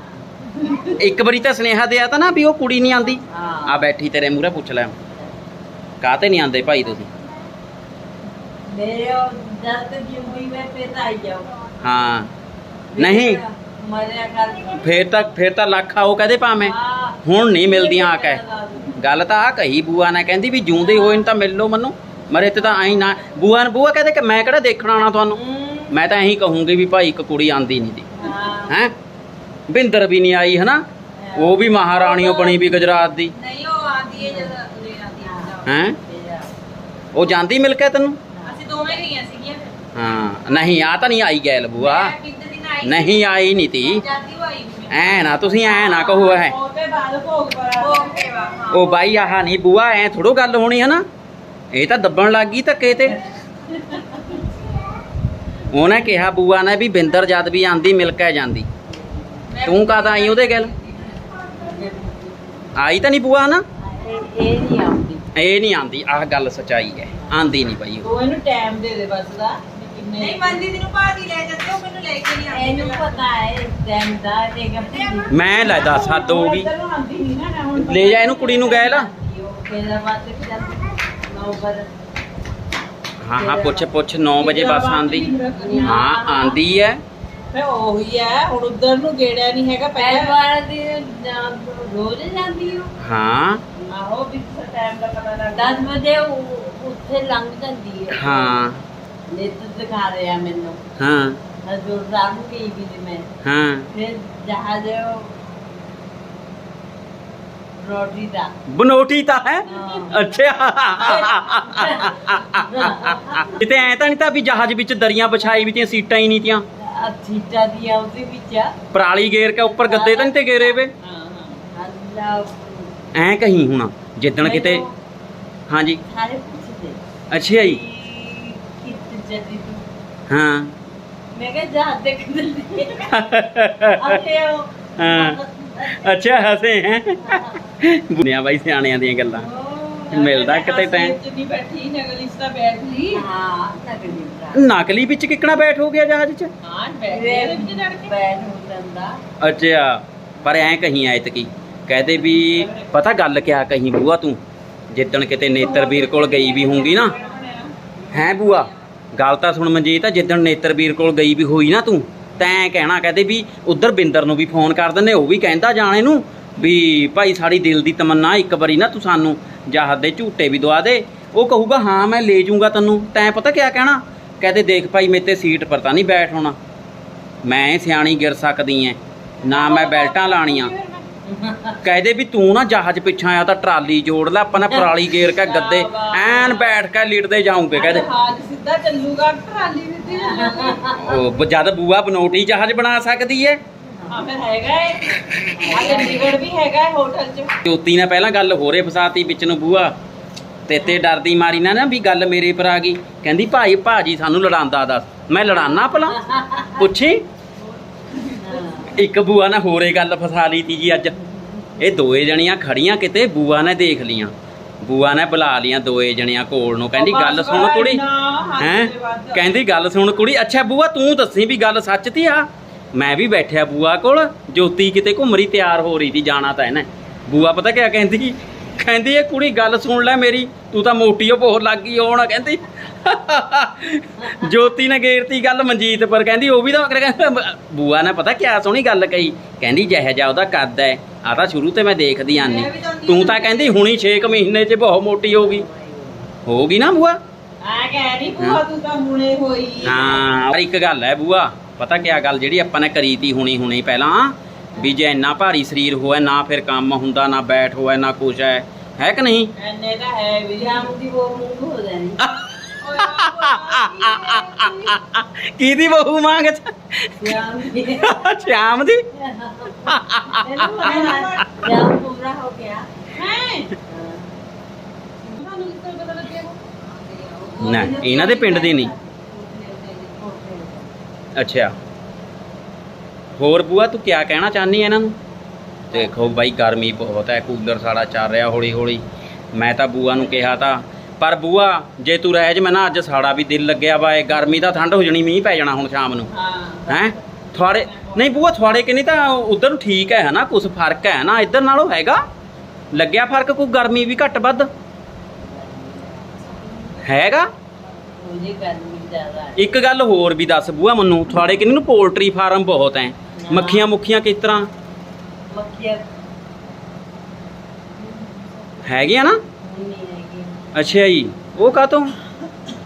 ਇੱਕ ਵਾਰੀ ਤਾਂ ਸੁਨੇਹਾ ਦਿਆ ਤਾਂ ਨਾ ਵੀ ਉਹ ਕੁੜੀ ਨਹੀਂ ਆਂਦੀ। ਆ ਬੈਠੀ ਤੇਰੇ ਮੂਹਰੇ ਪੁੱਛ ਲੈ। ਕਾਤੇ ਨਹੀਂ ਆਂਦੇ ਭਾਈ ਤੁਸੀਂ? ਮੇਰੇ ਉਹ ਜਦ ਤੱਕ ਜਿੰਦਗੀ ਵਿੱਚ ਫੇਰ ਤਾਂ ਆਈ ਜਾਓ ਹਾਂ। ਨਹੀਂ। ਮਰਿਆ ਕਰ ਫੇਰ ਤਾਂ ਫੇਰ ਤਾਂ ਲੱਖ ਆਓ ਕਹਦੇ ਭਾਵੇਂ। ਹੁਣ ਨਹੀਂ ਮਿਲਦੀਆਂ ਆ ਕੇ ਗੱਲ ਤਾਂ ਆ ਕਹੀ ਬੂਆ ਨੇ ਕਹਿੰਦੀ ਵੀ ਜੂੰਦੇ ਹੋਏ ਨੂੰ ਤਾਂ ਮਿਲ ਲਓ ਮੈਨੂੰ। ਮਰੇ ਤੇ ਤਾਂ ਐਂ ਨਾ ਬੂਆ ਨੇ ਬੂਆ ਕਹਦੇ ਕਿ ਮੈਂ ਕਿਹੜਾ ਦੇਖਣਾ ਆਣਾ ਤੁਹਾਨੂੰ? ਮੈਂ ਤਾਂ ਇਹੀ ਕਹੂੰਗੀ ਵੀ ਭਾਈ ਇੱਕ ਕੁੜੀ ਆਂਦੀ ਨਹੀਂ ਦੀ। ਹਾਂ। ਬਿੰਦਰ ਵੀ ਨਹੀਂ ਆਈ ਹਨਾ? ਉਹ ਵੀ ਮਹਾਰਾਣੀਓ ਬਣੀ ਵੀ ਗੁਜਰਾਤ ਦੀ। ਨਹੀਂ ਉਹ ਆਂਦੀ ਹੈ ਜਦ ਹੈ ਹੈ? ਉਹ ਜਾਂਦੀ ਮਿਲ ਕੇ ਤੈਨੂੰ? ਅਸੀਂ ਦੋਵੇਂ ਗਈਆਂ ਸੀਗੀਆਂ ਫਿਰ। ਹਾਂ ਨਹੀਂ ਆ ਤਾਂ ਨਹੀਂ ਆਈ ਗੈਲ ਬੂਆ। ਨਹੀਂ ਆਈ ਨਹੀਂ ਤੀ। ਐ ਨਾ ਤੁਸੀਂ ਐ ਨਾ ਕਹੋ ਐ। ਉਹ ਬਾਈ ਆਹ ਨਹੀਂ ਬੂਆ ਐ ਥੋੜੋ ਗੱਲ ਹੋਣੀ ਹੈ ਨਾ ਇਹ ਤਾਂ ਦੱਬਣ ਲੱਗ ਗਈ ਧੱਕੇ ਤੇ। ਉਹਨੇ ਕਿਹਾ ਬੂਆ ਨੇ ਵੀ ਬਿੰਦਰ ਜਦ ਵੀ ਆਂਦੀ ਮਿਲ ਕੇ ਜਾਂਦੀ। ਤੂੰ ਕਾਹਦਾ ਆਈ ਉਹਦੇ ਗੱਲ? ਆਈ ਤਾਂ ਨਹੀਂ ਬੂਆ ਨਾ? ਇਹ ਨਹੀਂ ਆਉਂਦੀ। ਇਹ ਨਹੀਂ ਆਂਦੀ ਆਹ ਗੱਲ ਸਚਾਈ ਹੈ। ਆਂਦੀ ਨਹੀਂ ਬਾਈ ਉਹ। ਇਹਨੂੰ ਟਾਈਮ ਦੇ ਦੇ ਬਸ ਦਾ ਨਹੀਂ ਮੰਦੀ ਦੀ ਨੂੰ ਭਾਜੀ ਲੈ ਜਾਂਦੇ ਉਹ ਮੈਨੂੰ ਲੈ ਕੇ ਨਹੀਂ ਆਉਂਦੇ। ਇਹਨੂੰ ਪਤਾ ਹੈ ਟਾਈਮ ਦਾ ਤੇ ਕਿ ਮੈਂ ਲੈ ਦੱਸ ਹੱਦ ਹੋ ਗਈ। ਲੈ ਜਾ ਇਹਨੂੰ ਕੁੜੀ ਨੂੰ ਗਏ ਲਾ ਫੇਰ ਬਾਅਦ ਤੇ ਜਾਂਦੀ ਨੌ ਪਰ ਹਾਂ ਹਾਂ ਪੁੱਛ ਪੁੱਛ 9 ਵਜੇ ਬੱਸ ਆਂਦੀ ਹਾਂ ਆਂਦੀ ਹੈ। ਫੇ ਉਹੀ ਹੈ ਹੁਣ ਉਧਰ ਨੂੰ ਗੇੜਿਆ ਨਹੀਂ ਹੈਗਾ ਪਹਿਲ ਪਹਿਲਾਂ ਵਾਰ ਦੀ ਜਾਂ- ਰੋਜ਼ ਜਾਂਦੀ ਹੋ ਹਾਂ। ਆਹੋ ਵੀ ਟਾਈਮ ਦਾ ਪਤਾ ਲੱਗਦਾ 10 ਵਜੇ ਉਹ ਉੱਥੇ ਲੰਘ ਜਾਂਦੀ ਹੈ। ਹਾਂ। ਨਿਤ ਦਿਖਾ ਰਿਹਾ ਮੈਨੂੰ। ਹਾਂ। ਹਜ਼ੂਰ ਸਾਹਿਬ ਨੂੰ ਗਈ ਵੀ ਸੀ ਮੈਂ। ਹਾਂ। ਫਿਰ ਜਹਾਜ਼ ਰੋਟੀ ਦਾ। ਬਨੋਟੀ ਤਾਂ ਹੈ। ਅੱਛਾ। ਕਿਤੇ ਐ ਤਾਂ ਨਹੀਂ ਤਾਂ ਵੀ ਜਹਾਜ਼ ਵਿੱਚ ਦਰੀਆਂ ਵਿਛਾਈ ਵੀ ਤੀਆਂ ਸੀਟਾਂ ਹੀ ਨਹੀਂ ਤੀਆਂ? ਸੀਟਾਂ ਦੀਆਂ ਉਹਦੇ ਵਿੱਚ ਆ। ਪਰਾਲੀ ਗੇਰ ਕੇ ਉੱਪਰ ਗੱਦੇ ਤਾਂ ਨਹੀਂ ਤੇ ਗੇਰੇ ਵੇ? ਐ ਕਹੀਂ ਹੁਣ ਜਿੱਦਣ ਕਿਤੇ ਹਾਂਜੀ। ਸਾਰੇ ਪੁੱਛਦੇ। ਅੱਛਾ ਜੀ। ਜਦੀ ਹਾਂ। ਮੈਂ ਕਿਹਾ ਜਾ ਦੇਖ ਦਿੰਦੀ। *laughs* ਅਰੇ ਉਹ ਹਾਂ। ਅੱਛਾ ਹਸੇ ਹੈ। ਬੁਨਿਆ ਬਾਈ ਸਿਆਣਿਆਂ ਦੀਆਂ ਗੱਲਾਂ। ਮਿਲਦਾ ਕਿਤੇ ਟਾਈਮ। ਜਿੰਨੀ ਬੈਠੀ ਨਗਲੀ ਇਸ ਦਾ ਬੈਠ ਲਈ ਹਾਂ ਨਗਲੀ ਭਰਾ। ਨਕਲੀ ਵਿੱਚ ਕਿੱਕਣਾ ਬੈਠ ਹੋ ਗਿਆ ਜਹਾਜ਼ 'ਚ? ਹਾਂ ਬੈਠ ਵਿੱਚ ਚੜ੍ਹ ਕੇ। ਬੈਠ ਹੋ ਜਾਂਦਾ। ਅੱਛਾ ਪਰ ਐ ਕਹੀਂ ਐਤ ਕੀ ਕਹਦੇ ਵੀ ਪਤਾ ਗੱਲ ਕਿਆ ਕਹੀਂ ਬੂਆ ਤੂੰ? ਜਿੱਦਣ ਕਿਤੇ ਨੇਤਰਵੀਰ ਕੋਲ ਗਈ ਵੀ ਹੋਊਗੀ ਨਾ। ਹੈ ਬੂਆ? ਗੱਲ ਤਾਂ ਸੁਣ ਮਨਜੀਤ ਜਿੱਦਣ ਨੇਤਰਵੀਰ ਕੋਲ ਗਈ ਵੀ ਹੋਈ ਨਾ ਤੂੰ ਤੈਂ ਕਹਿਣਾ ਕਹਦੇ ਵੀ ਉਧਰ ਬਿੰਦਰ ਨੂੰ ਵੀ ਫੋਨ ਕਰ ਦਿੰਦੇ ਉਹ ਵੀ ਕਹਿੰਦਾ ਜਾਣੇ ਨੂੰ ਵੀ ਭਾਈ ਸਾਡੀ ਦਿਲ ਦੀ ਤਮੰਨਾ ਇੱਕ ਵਾਰੀ ਨਾ ਤੂੰ ਸਾਨੂੰ ਜਹਾਜ਼ ਦੇ ਝੂਟੇ ਵੀ ਦਵਾ ਦੇ। ਉਹ ਕਹੂਗਾ ਹਾਂ ਮੈਂ ਲੈ ਜਾਊਂਗਾ ਤੈਨੂੰ। ਤੈਂ ਪਤਾ ਕਿਆ ਕਹਿਣਾ? ਕਹਦੇ ਦੇਖ ਭਾਈ ਮੇਰੇ ਤੇ ਸੀਟ ਪਰ ਤਾਂ ਨਹੀਂ ਬੈਠ ਹੋਣਾ। ਮੈਂ ਸਿਆਣੀ ਗਿਰ ਸਕਦੀ ਐ। ਨਾ ਮੈਂ ਬੈਲਟਾਂ ਲਾਣੀਆਂ। ਕਹਦੇ ਵੀ ਤੂੰ ਨਾ ਜਹਾਜ਼ ਪਿੱਛਾ ਆ ਤਾਂ ਟਰਾਲੀ ਜੋੜ ਲੈ ਆਪਾਂ ਨੇ ਪਰਾਲੀ ਗੇਰ ਕੇ ਗੱਦੇ ਐਨ ਬੈਠ ਕੇ ਲਿਟਦੇ ਜਾਉਂਗੇ ਕਹਦੇ। ਜਹਾਜ਼ ਸਿੱਧਾ ਚੱਲੂਗਾ ਟਰਾਲੀ ਸਿੱਧੀ ਚੱਲੂਗੀ। ਉਹ ਜਦ ਬੂਆ ਬਨੋਟੀ ਜਹਾਜ਼ ਬਣਾ ਸਕਦੀ ਐ ਹਾਂ ਫਿਰ ਹੈਗਾ ਏ। ਆ ਚੰਡੀਗੜ੍ਹ ਵੀ ਹੈਗਾ ਏ ਹੋਟਲ 'ਚ। ਜੋਤੀ ਨੇ ਪਹਿਲਾਂ ਗੱਲ ਹੋਰੇ ਫਸਾਤੀ ਵਿੱਚ ਨੂੰ ਬੂਆ। ਤੇ ਤੇ ਡਰਦੀ ਮਾਰੀ ਨਾ ਨਾ ਵੀ ਗੱਲ ਮੇਰੇ ਪਰ ਆ ਗਈ। ਕਹਿੰਦੀ ਭਾਈ ਭਾਜੀ ਸਾਨੂੰ ਲੜਾਉਂਦਾ ਦੱਸ। ਮੈਂ ਲੜਾਨਾ ਭਲਾ? ਪੁੱਛੀ। ਇੱਕ ਬੂਆ ਨੇ ਹੋਰੇ ਗੱਲ ਫਸਾ ਲਈ ਤੀ ਜੀ ਅੱਜ। ਇਹ ਦੋਏ ਜਣੀਆਂ ਖੜੀਆਂ ਕਿਤੇ ਬੂਆ ਨੇ ਦੇਖ ਲੀਆਂ। ਬੂਆ ਨੇ ਬੁਲਾ ਲੀਆਂ ਦੋਏ ਜਣੀਆਂ ਕੋਲ ਨੂੰ। ਕਹਿੰਦੀ ਗੱਲ ਸੁਣ ਕੁੜੀ। ਹੈਂ? ਕਹਿੰਦੀ ਗੱਲ ਸੁਣ ਕੁੜੀ। ਅੱਛਾ ਬੂਆ ਤੂੰ ਦੱਸੀ ਵੀ ਗੱਲ ਸੱਚ ਤੀ ਆ? ਮੈਂ ਵੀ ਬੈਠਿਆ ਬੂਆ ਕੋਲ ਜੋਤੀ ਕਿਤੇ ਘੁੰਮਰੀ ਤਿਆਰ ਹੋ ਰਹੀ ਤੀ ਜਾਣਾ ਤਾਂ ਇਹਨੇ। ਬੂਆ ਪਤਾ ਕਿਆ ਕਹਿੰਦੀ? ਕਹਿੰਦੀ ਇਹ ਕੁੜੀ ਗੱਲ ਸੁਣ ਲੈ ਮੇਰੀ ਤੂੰ ਤਾਂ ਮੋਟੀ ਓ ਬਹੁਤ ਲੱਗ ਗਈ ਹੋਣ ਕਹਿੰਦੀ। ਜੋਤੀ ਨੇ ਗੇਰਤੀ ਗੱਲ ਮਨਜੀਤ ਪਰ ਕਹਿੰਦੀ ਉਹ ਵੀ ਤਾਂ ਕਹਿੰਦਾ ਬੂਆ ਨੇ ਪਤਾ ਕਿਆ ਸੋਹਣੀ ਗੱਲ ਕਹੀ? ਕਹਿੰਦੀ ਜਿਹੋ ਜਿਹਾ ਉਹਦਾ ਕੱਦ ਹੈ ਆ ਤਾਂ ਸ਼ੁਰੂ ਤੇ ਮੈਂ ਦੇਖਦੀ ਆਨੀ। ਤੂੰ ਤਾਂ ਕਹਿੰਦੀ ਹੁਣੀ 6 ਮਹੀਨੇ 'ਚ ਬਹੁਤ ਮੋਟੀ ਹੋ ਗਈ। ਹੋ ਗਈ ਨਾ ਬੂਆ? ਆ ਕਹਿ ਨਹੀਂ ਭੂਆ ਤੂੰ ਤਾਂ ਹੁਣੇ ਹੋਈ ਹਾਂ ਪਰ ਇੱਕ ਗੱਲ ਹੈ ਬੂਆ ਪਤਾ ਕਿਆ ਗੱਲ ਜਿਹੜੀ ਆਪਾਂ ਨੇ ਕਰੀ ਤੀ ਹੁਣੀ ਹੁਣੀ ਪਹਿਲਾਂ ਵੀ ਜੇ ਇੰਨਾ ਭਾਰੀ ਸਰੀਰ ਹੋਇਆ ਨਾ ਫਿਰ ਕੰਮ ਹੁੰਦਾ ਨਾ ਬੈਠ ਹੋਇਆ ਨਾ ਕੁਛ ਹੈ ਹੈ ਕਿ ਨਹੀਂ ਐਨੇ ਤਾਂ ਹੈ ਵੀ ਜਾਮ ਦੀ ਉਹ ਮੂੰਹ ਹੋ ਜਾਣੀ ਕਿਹਦੀ ਬਹੂ ਮੰਗ ਜਾਮ ਦੀ ਸ਼ਾਮ ਦੀ ਪੂਰਾ ਹੋ ਗਿਆ ਹੈ ਨਾ ਇਹਨਾਂ ਦੇ ਪਿੰਡ ਦੀ ਨਹੀਂ ਅੱਛਾ। ਹੋਰ ਬੂਆ ਤੂੰ ਕਿਆ ਕਹਿਣਾ ਚਾਹਨੀ ਹੈ ਇਹਨਾਂ ਨੂੰ? ਦੇਖੋ ਬਾਈ ਗਰਮੀ ਬਹੁਤ ਹੈ ਕੂਲਰ ਸਾਡਾ ਚੱਲ ਰਿਹਾ ਹੌਲੀ ਹੌਲੀ ਮੈਂ ਤਾਂ ਬੂਆ ਨੂੰ ਕਿਹਾ ਤਾਂ ਪਰ ਬੂਆ ਜੇ ਤੂੰ ਰਹਿ ਮੈਂ ਨਾ ਅੱਜ ਸਾਡਾ ਵੀ ਦਿਲ ਲੱਗਿਆ ਵਾ ਇਹ ਗਰਮੀ ਦਾ ਠੰਡ ਹੋ ਜਣੀ ਮੀਂਹ ਪੈ ਜਾਣਾ ਹੁਣ ਸ਼ਾਮ ਨੂੰ। ਹਾਂ। ਥੋੜੇ ਨਹੀਂ ਬੂਆ ਥੋੜੇ ਕਿ ਨਹੀਂ ਤਾਂ ਉਧਰ ਨੂੰ ਠੀਕ ਹੈ ਨਾ ਕੁਝ ਫ਼ਰਕ ਹੈ ਨਾ ਇੱਧਰ ਨਾਲੋਂ ਹੈਗਾ। ਲੱਗਿਆ ਫ਼ਰਕ ਕੋਈ ਗਰਮੀ ਵੀ ਘੱਟ ਵੱਧ? ਹੈਗਾ? ਉਹਦੀ ਗਰਮੀ। ਜ਼ਿਆਦਾ ਹੈ। ਇੱਕ ਗੱਲ ਹੋਰ ਵੀ ਦੱਸ ਬੂਆ ਮੈਨੂੰ ਤੁਹਾਡੇ ਕਿੰਨੇ ਨੂੰ ਪੋਲਟਰੀ ਫਾਰਮ ਬਹੁਤ ਐ? ਮੱਖੀਆਂ ਮੁੱਖੀਆਂ ਕਿਸ ਤਰ੍ਹਾਂ? ਮੱਖੀਆਂ ਹੈਗੀਆਂ ਨਾ? ਅੱਛਾ ਜੀ ਉਹ ਕਾਤੋਂ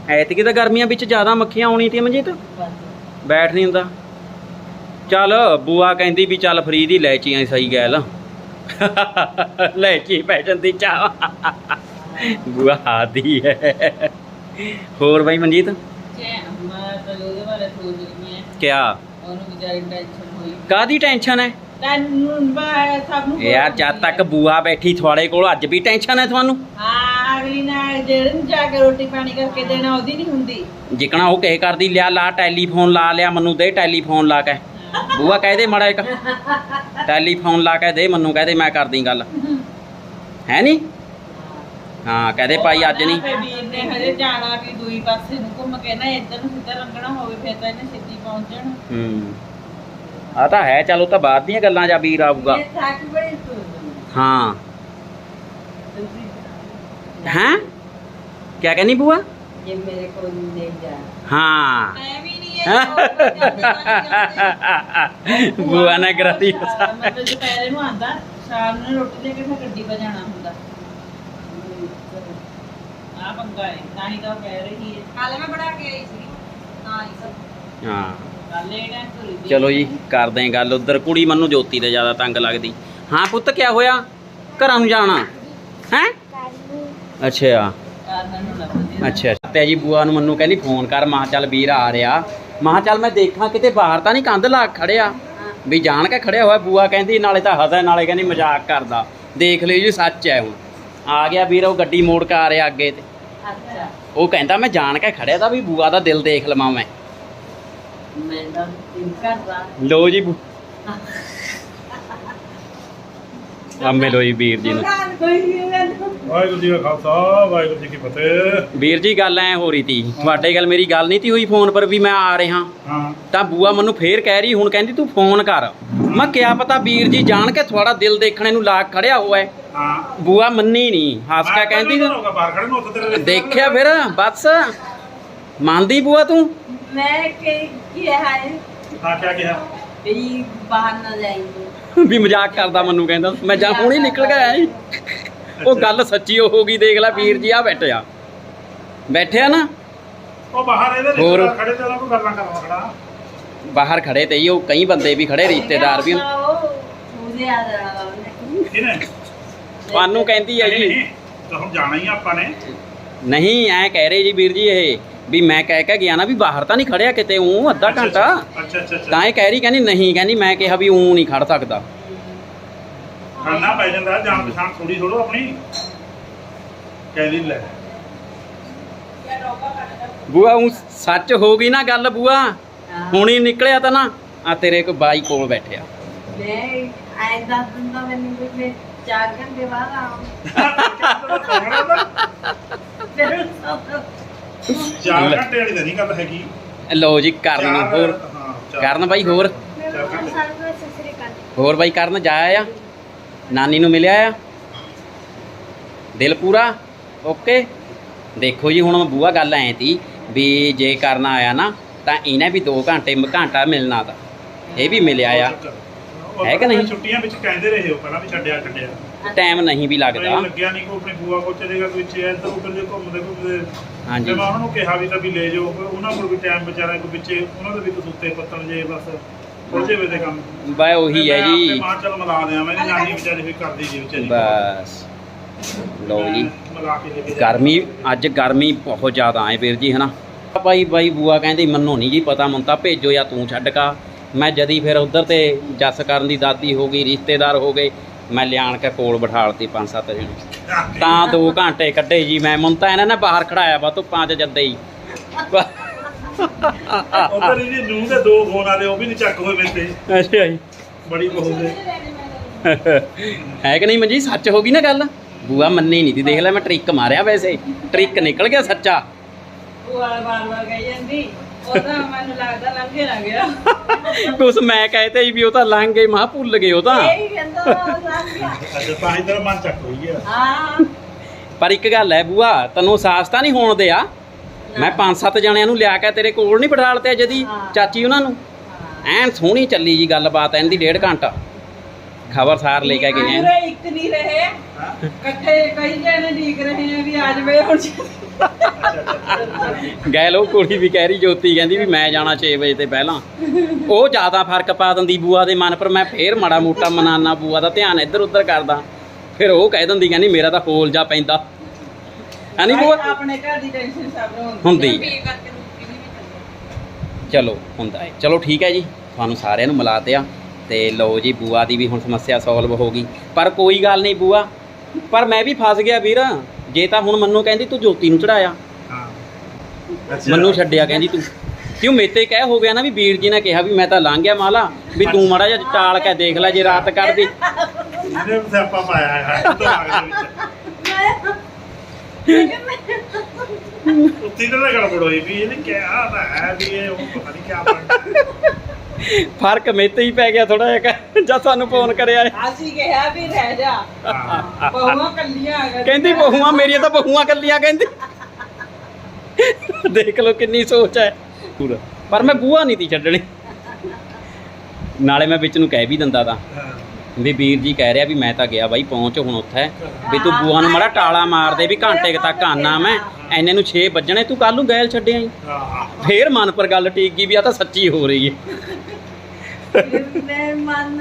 ਐਤਕੀ ਤਾਂ ਗਰਮੀਆਂ ਵਿੱਚ ਜ਼ਿਆਦਾ ਮੱਖੀਆਂ ਆਉਣੀ ਤੀ ਮਨਜੀਤ। ਬੈਠ ਨਹੀਂ ਹੁੰਦਾ। ਚੱਲ ਬੂਆ ਕਹਿੰਦੀ ਵੀ ਚੱਲ ਫਰੀ ਦੀ ਲੈਚੀਆਂ ਹੀ ਸਹੀ ਗੈਲ। ਲੈਚੀ ਪੈ ਜਾਂਦੀ ਚਾਹ। ਬੂਆ ਹਾਦੀ ਹੈ ਹੋਰ ਬਾਈ ਮਨਜੀਤ? ਕਿਆ? ਉਹਨੂੰ ਵਿਚਾਰੀ ਟੈਨਸ਼ਨ ਹੋਈ। ਕਾਦੀ ਟੈਨਸ਼ਨ ਹੈ ਤੈਨੂੰ ਮੈਂ ਸਭ ਨੂੰ ਯਾਰ ਜਦ ਤੱਕ ਬੂਆ ਬੈਠੀ ਤੁਹਾਡੇ ਕੋਲ ਅੱਜ ਵੀ ਟੈਨਸ਼ਨ ਹੈ ਤੁਹਾਨੂੰ? ਹਾਂ ਅਗਲੀ ਨਾਲ ਜਿਹੜੇ ਜਾ ਕੇ ਰੋਟੀ ਪਾਣੀ ਕਰਕੇ ਦੇਣਾ ਉਹਦੀ ਨਹੀਂ ਹੁੰਦੀ। ਜਿਕਣਾ ਉਹ ਕਹੇ ਕਰਦੀ ਲਿਆ ਲਾ ਟੈਲੀਫੋਨ ਲਾ ਲਿਆ ਮੈਨੂੰ ਦੇ ਟੈਲੀਫੋਨ ਲਾ ਕੇ। ਬੂਆ ਕਹਿ ਦੇ ਮੜਾ ਇੱਕ। *laughs* ਟੈਲੀਫੋਨ ਲਾ ਕੇ ਦੇ ਮੈਨੂੰ ਕਹਦੇ ਮੈਂ ਕਰਦੀ ਗੱਲ। ਹੈ ਨਹੀਂ ਹਾਂ ਕਹਦੇ ਭਾਈ ਅੱਜ ਨਹੀਂ। ਫੇ ਵੀਰ ਨੇ ਹਜੇ ਜਾਣਾ ਵੀ ਦੂਈ ਪਾਸੇ ਨੂੰ ਘੁੰਮ ਕੇ ਨਾ ਇੱਧਰ ਨੂੰ ਸਿੱਧਾ ਲੰਘਣਾ ਹੋਵੇ ਫਿਰ ਤਾਂ ਇਹਨੇ ਸਿੱਧੀ ਪਹੁੰਚਣ ਹੂੰ। ਆ ਤਾਂ ਹੈ ਚਲੋ ਤਾਂ ਬਾਅਦ ਦੀਆਂ ਗੱਲਾਂ ਜਾਂ ਵੀਰ ਆਊਗਾ। ਇਹ ਥੱਕ ਬੜੀ ਸੋਚਦੀ ਹਾਂ। ਹੈਂ? ਕਿਆ ਕਹਿੰਦੀ ਬੂਆ ਜੇ ਮੇਰੇ ਕੋਲ ਨਹੀਂ ਜਾ। ਹਾਂ। ਮੈਂ ਵੀ ਨਹੀਂ ਇਹ ਬੂਆ ਨੇ ਕਰਾਤੀ ਮਤਲਬ ਦੁਪਹਿਰੇ ਨੂੰ ਆਂਦਾ ਸ਼ਾਮ ਨੂੰ ਰੋਟੀ ਲੈ ਕੇ ਫਿਰ ਗੱਡੀ 'ਤੇ ਜਾਣਾ ਹੁੰਦਾ। ਆ ਪੰਗਾ ਹੈ ਤਾਂ ਹੀ ਤਾਂ ਉਹ ਕਹਿ ਰਹੀ ਹੈ। ਕੱਲ ਮੈਂ ਬਣਾ ਕੇ ਆਈ ਸੀ ਹਾਂ ਇਹ ਸਭ ਹਾਂ। ਕੱਲ ਇਹ ਟਾਈਮ ਤੁਰੀ ਸੀ। ਚਲੋ ਜੀ ਕਰਦੇ ਆਂ ਗੱਲ ਉਧਰ। ਕੁੜੀ ਮੈਨੂੰ ਜੋਤੀ ਤੇ ਜ਼ਿਆਦਾ ਤੰਗ ਲੱਗਦੀ। ਹਾਂ ਪੁੱਤ ਕਿਆ ਹੋਇਆ? ਘਰਾਂ ਨੂੰ ਜਾਣਾ। ਹੈ? ਅੱਛਾ। ਕਾਰਨ ਨੂੰ ਲੱਭਦੀ ਆ। ਅੱਛਾ ਤੇ ਜੀ ਬੂਆ ਨੂੰ ਮੈਨੂੰ ਕਹਿੰਦੀ ਫੋਨ ਕਰ ਮਾਂ ਚੱਲ ਵੀਰ ਆ ਰਿਹਾ। ਮਾਂ ਚੱਲ ਮੈਂ ਦੇਖਾਂ ਕਿਤੇ ਬਾਹਰ ਤਾਂ ਨਹੀਂ ਕੰਧ ਲਾ ਖੜਿਆ। ਵੀ ਜਾਣ ਕੇ ਖੜਿਆ ਹੋਇਆ ਬੂਆ ਕਹਿੰਦੀ ਨਾਲੇ ਤਾਂ ਹੱਸਦਾ ਨਾਲੇ ਕਹਿੰਦੀ ਮਜ਼ਾਕ ਕਰਦਾ। ਦੇਖ ਲਿਓ ਜੀ ਸੱਚ ਹੈ ਹੁਣ ਆ ਗਿਆ ਵੀਰ ਉਹ ਗੱਡੀ ਮੋੜ ਕੇ ਆ ਰਿਹਾ ਅੱਗੇ ਤੇ। ਅੱਛਾ। ਉਹ ਕਹਿੰਦਾ ਮੈਂ ਜਾਣ ਕੇ ਖੜਿਆ ਤਾਂ ਵੀ ਬੂਆ ਦਾ ਦਿਲ ਦੇਖ ਲਵਾਂ ਮੈਂ। ਮੈਂ ਤਾਂ ਤਿੰਨ ਕਰਦਾ। ਲੋ ਜੀ ਬੂ- ਆ ਮਿਲੋ ਜੀ ਵੀਰ ਜੀ ਨੂੰ। ਵਾਹਿਗੁਰੂ ਜੀ ਕਾ ਖਾਲਸਾ ਵਾਹਿਗੁਰੂ ਜੀ ਕੀ ਫਤਿਹ। ਵੀਰ ਜੀ ਗੱਲ ਐ ਹੋ ਰਹੀ ਤੀ। ਤੁਹਾਡੇ ਗੱਲ ਮੇਰੀ ਗੱਲ ਨਹੀਂ ਤੀ ਹੋਈ ਫੋਨ ਪਰ ਵੀ ਮੈਂ ਆ ਰਿਹਾ। ਹਾਂ। ਤਾਂ ਬੂਆ ਮੈਨੂੰ ਫੇਰ ਕਹਿ ਰਹੀ ਹੁਣ ਕਹਿੰਦੀ ਤੂੰ ਫੋਨ ਕਰ। ਮੈਂ ਕਿਹਾ ਪਤਾ ਵੀਰ ਜੀ ਜਾਣ ਕੇ ਤੁਹਾਡਾ ਦਿਲ ਦੇਖਣੇ ਨੂੰ ਲਾਗ ਖੜਿਆ ਹੋਇਆ ਹੈ। ਹਾਂ। ਬੂਆ ਮੰਨੀ ਨਹੀਂ ਹੱਸ ਕੇ ਕਹਿੰਦੀ ਹੋਗਾ ਬਾਹਰ ਖੜੇ ਨੂੰ ਉੱਥੇ ਤੇਰੇ ਰਿਸ਼ਤੇਦਾਰ ਦੇਖਿਆ ਫਿਰ ਬਸ। ਮੰਨਦੀ ਬੂਆ ਤੂੰ? ਮੈਂ ਕੀ ਕਿਹਾ ਹੈ ਹਾਂ ਕਿਆ ਕਿਹਾ? ਵੀ ਬਾਹਰ ਨਾ ਜਾਈਏ ਵੀ ਮਜ਼ਾਕ ਕਰਦਾ ਮੈਨੂੰ ਕਹਿੰਦਾ। ਮੈਂ ਜਾਂ ਹੁਣੀ ਨਿਕਲ ਗਿਆ ਸੀ। ਉਹ ਗੱਲ ਸੱਚੀ ਹੋ ਗਈ ਦੇਖ ਲੈ ਵੀਰ ਜੀ ਆ। ਬੈਠਿਆ ਬੈਠਿਆ ਨਾ? ਉਹ ਬਾਹਰ ਇਹਦੇ ਹੋਰ? ਰਿਸ਼ਤੇਦਾਰ ਖੜੇ ਤੇ ਉਹਨਾਂ ਗੱਲਾਂ ਕਰਵਾ ਖੜਾ ਬਾਹਰ ਖੜੇ ਤੇ ਹੀ ਉਹ ਕਈ ਬੰਦੇ ਵੀ ਖੜੇ ਰਿਸ਼ਤੇਦਾਰ ਵੀ। ਉਹ ਪੂਰੇ ਆ ਜਾਣਾ ਉਹਨੇ ਕਿਹਨੇ ਤੁਹਾਨੂੰ ਕਹਿੰਦੀ ਹੈ ਜੀ। ਨਹੀਂ, ਤਾਂ ਹੁਣ ਜਾਣਾ ਹੀ ਆ ਆਪਾਂ ਨੇ। ਨਹੀਂ ਐ ਕਹਿ ਰਹੇ ਜੀ ਵੀਰ ਜੀ ਇਹ ਵੀ ਮੈਂ ਕਹਿ ਕੇ ਗਿਆ ਨਾ ਵੀ ਬਾਹਰ ਤਾਂ ਨਹੀਂ ਖੜਿਆ ਕਿਤੇ ਉਹ ਅੱਧਾ ਘੰਟਾ। ਅੱਛਾ ਅੱਛਾ ਅੱਛਾ ਤਾਂ ਇਹ ਕਹਿ ਰਹੀ ਕਹਿੰਦੀ ਨਹੀਂ ਕਹਿੰਦੀ ਮੈਂ ਕਿਹਾ ਵੀ ਉਹ ਨਹੀਂ ਖੜ ਸਕਦਾ। ਖਾਣਾ ਪੈ ਜਾਂਦਾ ਜਾਣ ਪਛਾਣ ਥੋੜੀ ਥੋੜੋ ਆਪਣੀ। ਕਹਿੰਦੀ ਲੈ। ਬੂਆ ਉਹ ਸੱਚ ਹੋ ਗਈ ਨਾ ਗੱਲ ਬੂਆ। ਹੁਣੀ ਨਿਕਲਿਆ ਤਾਂ ਨਾ ਆ ਤੇਰੇ ਕੋ ਬਾਈ ਕੋਲ ਬੈਠਿਆ। ਮੈਂ ਆਏ ਦਸ ਦਿਨ ਦਾ ਮੈਨੂੰ ਵੀ ਮੈਂ ਚਾਰ ਘੰਟੇ ਬਾਅਦ ਆਉਂ ਫਿਰ ਸਭ ਚਾਰ ਘੰਟੇ ਵਾਲੀ ਤਾਂ ਨਹੀਂ ਗੱਲ ਹੈਗੀ। ਲਓ ਜੀ ਕਰਨ ਚਾਰ- ਹੋਰ। ਹਾਂ, ਚਾਰ- ਕਰਨ ਬਾਈ ਹੋਰ। ਹੋਰ ਬਾਈ ਕਰਨ ਜਾਇਆ ਆ ਨਾਨੀ ਨੂੰ ਮਿਲਿਆ ਆ? ਦਿਲ ਪੂਰਾ? ਓਕੇ। ਦੇਖੋ ਜੀ ਹੁਣ ਬੂਆ ਗੱਲ ਐ ਤੀ ਵੀ ਜੇ ਕਰਨ ਆਇਆ ਨਾ ਤਾਂ ਇਹਨੇ ਵੀ 2 ਘੰਟੇ ਘੰਟਾ ਮਿਲਣਾ ਤਾਂ ਇਹ ਵੀ ਮਿਲਿਆ ਆ। ਹੈ ਕਿ ਨਹੀਂ? ਛੁੱਟੀਆਂ ਵਿੱਚ ਕਹਿੰਦੇ ਰਹੇ ਹੋ ਪਹਿਲਾਂ ਵੀ ਛੱਡਿਆ ਛੱਡਿਆ। ਟਾਈਮ ਨਹੀਂ ਵੀ ਲੱਗਦਾ। ਕੋਈ ਲੱਗਿਆ ਨਹੀਂ ਕੋ ਆਪਣੀ ਬੂਆ ਕੋ ਚਲੇਗਾ ਕੋਈ ਇੱਥੇ ਇੱਧਰ ਉੱਧਰ ਜੇ ਘੁੰਮਦੇ ਘੁੰਮਦੇ। ਹਾਂਜੀ। ਜੇ ਮੈਂ ਉਹਨਾਂ ਨੂੰ ਕਿਹਾ ਵੀ ਤਾਂ ਵੀ ਲੈ ਜਾਓ ਕੋਈ ਉਹਨਾਂ ਕੋਲ ਵੀ ਟਾਈਮ ਵਿਚਾਰਾ ਕੋ ਵਿੱਚੇ ਉਹਨਾਂ ਦੇ ਵੀ ਕਸੂਤੇ ਪੱਤਣ ਜੇ ਬਸ ਥੋੜੇ ਵੇ ਦੇ ਕੰਮ। ਬਾਈ ਉਹੀ ਹੈ ਜੀ। ਮਾਂ ਚਲ ਮਿਲਾ ਦਿਆਂ ਮੈਂ ਨਾਨੀ ਵਿਚਾਰੀ ਵੀ ਕਰਦੀ ਜੀ ਵਿਚਾਰੀ ਬਸ। ਲੈ ਜਾ- ਗਰਮੀ ਅੱਜ ਗਰਮੀ ਬਹੁਤ ਜ਼ਿਆਦਾ ਆਏ ਵੀਰ ਜੀ ਹਨਾ? ਭਾਈ ਬਾਈ ਬੂਆ ਕਹਿੰਦੀ ਮੈਨੂੰ ਨਹੀਂ ਜੀ ਪਤਾ ਮੈਨੂੰ ਤਾਂ ਭੇਜੋ ਜਾਂ ਤੂੰ ਛੱਡ ਕਾ। ਮੈਂ ਜਦੀ ਫਿਰ ਉਧਰ ਤੇ ਜੱਸ ਕਰਨ ਦੀ ਦਾਦੀ ਹੋ ਗਈ ਰਿਸ਼ਤੇਦਾਰ ਹੋ ਗਏ ਮੈਂ ਲਿਆਣ ਕੇ ਕੋਲ ਬਿਠਾਲਤੀ ਪੰਜ ਸੱਤ ਜਣੇ। ਤਾਂ 2 ਘੰਟੇ ਕੱਢੇ ਜੀ ਮੈਂ ਮੈਨੂੰ ਤਾਂ ਇਹਨਾਂ ਨੇ ਬਾਹਰ ਖੜਾਇਆ ਵਾ ਧੁੱਪਾਂ 'ਚ ਜੱਦੇ ਹੀ। ਉਧਰ ਇਹਦੀ ਨੂੰਹ ਦੇ ਦੋ ਫੋਨ ਆਲੇ ਉਹ ਵੀ ਨਹੀਂ ਚੱਕ ਹੋਏ ਮੇਰੇ ਤੇ। ਅੱਛਾ ਜੀ। ਬੜੀ ਬਹੂ ਦੇ ਹੈ ਕਿ ਨਹੀਂ ਮੰਜੀ ਸੱਚ ਹੋ ਗਈ ਨਾ ਗੱਲ? ਬੂਆ ਮੰਨੀ ਨਹੀਂ ਤੀ ਦੇਖ ਲੈ ਮੈਂ ਟ੍ਰਿਕ ਮਾਰਿਆ ਵੈਸੇ। ਟ੍ਰਿਕ ਨਿਕਲ ਗਿਆ ਸੱਚਾ। ਉਹ ਵਾਰ ਵਾਰ ਵਾਰ ਗਈ ਜਾਂਦੀ ਉਹ ਤਾਂ ਮੈਨੂੰ ਲੱਗਦਾ ਲੰਘੇ ਨਾ ਗਿਆ। ਕੁਛ ਮੈਂ ਕਹਤੇ ਸੀ ਵੀ ਉਹ ਤਾਂ ਲੰਘ ਗਏ ਮਾਂ ਭੁੱਲ ਗਏ ਉਹ ਤਾਂ। ਇਹ ਕਹਿੰਦਾ ਲੰਘ ਗਿਆ। ਅੱਛਾ ਤਾਂ ਹੀ ਤੇਰਾ ਮਨ ਚੱਕ ਹੋਈ ਆ। ਹਾਂ। ਪਰ ਇੱਕ ਗੱਲ ਹੈ ਬੂਆ ਤੈਨੂੰ ਸਾਹਸ ਤਾਂ ਨਹੀਂ ਹੋਣ ਦਿਆ? ਮੈਂ ਪੰਜ ਸੱਤ ਜਣਿਆਂ ਨੂੰ ਲਿਆ ਕੇ ਤੇਰੇ ਕੋਲ ਨਹੀਂ ਬਿਠਾਲ ਤੇ ਜਦੀ। ਚਾਚੀ ਉਹਨਾਂ ਨੂੰ? ਐਨ ਸੋਹਣੀ ਚੱਲੀ ਜੀ ਗੱਲਬਾਤ ਐਨ ਦੀ ਡੇਢ ਘੰਟਾ। ਖਬਰਸਾਰ ਲੈ ਕੇ ਗਏ ਐਨ। ਪੂਰੇ ਇੱਕ ਨਹੀਂ ਰਹੇ। ਇਕੱਠੇ ਕਈ ਜਣੇ ਡੀਕ ਰਹੇ ਆ ਵੀ ਆ ਜਵੇ ਹੁਣ। ਗਏ ਲੋ ਕੁੜੀ ਵੀ ਕਹਿ ਰਹੀ ਜੋਤੀ ਕਹਿੰਦੀ ਵੀ ਮੈਂ ਜਾਣਾ 6 ਵਜੇ ਤੇ ਪਹਿਲਾਂ। ਉਹ ਜ਼ਿਆਦਾ ਫ਼ਰਕ ਪਾ ਦਿੰਦੀ ਬੂਆ ਦੇ ਮਨ ਪਰ ਮੈਂ ਫੇਰ ਮਾੜਾ ਮੋਟਾ ਮਨਾਨਾ ਬੂਆ ਦਾ ਧਿਆਨ ਇੱਧਰ ਉੱਧਰ ਕਰਦਾ। ਫਿਰ ਉਹ ਕਹਿ ਦਿੰਦੀ ਕਹਿੰਦੀ ਮੇਰਾ ਤਾਂ ਹੋਲ ਜਾ ਪੈਂਦਾ। ਹੈ ਨਹੀਂ ਬੂਆ? ਆਪਣੇ ਘਰ ਦੀ ਟੈਨਸ਼ਨ ਸਭ ਨੂੰ ਹੁੰਦੀ। ਹੁੰਦੀ। ਹੈ। ਹੈ ਕਰਕੇ ਰੋਟੀ ਵੀ ਨਹੀਂ ਖਾਂਦੇ। ਚਲੋ ਹੁੰਦਾ ਹੈ। ਚਲੋ ਠੀਕ ਹੈ ਜੀ। ਤੁਹਾਨੂੰ ਸਾਰਿਆਂ ਨੂੰ ਮਿਲਾ ਦਿਆ ਤੇ ਲਓ ਜੀ ਬੂਆ ਦੀ ਵੀ ਹੁਣ ਸਮੱਸਿਆ ਸੋਲਵ ਹੋ ਗਈ। ਪਰ ਕੋਈ ਗੱਲ ਨਹੀਂ ਬੂਆ ਪਰ ਮੈਂ ਵੀ ਫਸ ਗਿਆ ਵੀਰ। ਜੇ ਤਾਂ ਹੁਣ ਮੰਨੂ ਕਹਿੰਦੀ ਤੂੰ ਜੋਤੀ ਨੂੰ ਚੜਾਇਆ। ਮੰਨੂ ਛੱਡਿਆ ਕਹਿੰਦੀ ਤੂੰ। ਕਿਉਂ ਮੇਤੇ ਕਹਿ ਹੋ ਗਿਆ ਨਾ ਵੀ ਵੀਰ ਜੀ ਨੇ ਕਿਹਾ ਵੀ ਮੈਂ ਤਾਂ ਲੰਘ ਗਿਆ ਮਾਲਾ ਵੀ ਤੂੰ ਮਾੜਾ ਜਿਹਾ ਟਾਲ ਕੇ ਦੇਖ ਲੈ ਜੇ ਰਾਤ ਕੱਢਦੀ। ਇਹਨੇ ਵੀ ਸਿਆਪਾ ਪਾਇਆ ਹੈ ਦਿਮਾਗ ਦੇ ਵਿੱਚ। ਉੱਤੀ ਤਾਂ ਗੜਬੜ ਹੋਈ ਵੀ ਇਹਨੇ ਕਿਹਾ ਤਾਂ ਹੈ ਵੀ ਇਹ ਉਹ ਪਤਾ ਨਹੀਂ ਕਿਆ ਬਣਦਾ ਫ਼ਰਕ ਮੇਤੇ ਹੀ ਪੈ ਗਿਆ ਥੋੜਾ ਜਿਹਾ ਜਦ ਸਾਨੂੰ ਫੋਨ ਕਰਿਆ ਅਸੀਂ ਕਿਹਾ ਵੀ ਰਹਿ ਜਾ। ਬਹੁਆਂ ਕੱਲੀਆਂ ਆ। ਕਹਿੰਦੀ ਬਹੂਆਂ ਮੇਰੀਆਂ ਤਾਂ ਬਹੂਆਂ ਕੱਲੀਆਂ ਕਹਿੰਦੀ। ਦੇਖ ਲਓ ਕਿੰਨੀ ਸੋਚ ਹੈ। ਪੂਰਾ। ਪਰ ਮੈਂ ਬੂਆ ਨਹੀਂ ਤੀ ਛੱਡਣੀ। ਨਾਲੇ ਮੈਂ ਵਿੱਚ ਨੂੰ ਕਹਿ ਵੀ ਦਿੰਦਾ ਤਾਂ। ਵੀ ਵੀਰ ਜੀ ਕਹਿ ਰਿਹਾ ਵੀ ਮੈਂ ਤਾਂ ਗਿਆ ਬਾਈ ਪਹੁੰਚ ਹੁਣ ਉੱਥੇ। ਵੀ ਤੂੰ ਬੂਆ ਨੂੰ ਮੜਾ ਟਾਲਾ ਮਾਰ ਦੇ ਵੀ ਘੰਟੇ ਤੱਕ ਆਨਾ ਮੈਂ। ਐਨੇ ਨੂੰ 6 ਵੱਜਣੇ ਤੂੰ ਕੱਲ ਨੂੰ ਗੈਲ ਛੱਡਿਆ ਹਾਂ। ਫੇਰ ਮਨ ਪਰ ਗੱਲ ਟੀਕ ਗਈ ਵੀ ਆ ਤਾਂ ਸੱਚੀ ਹੋ ਰਹੀ ਹੈ ਮੈਂ ਮਨ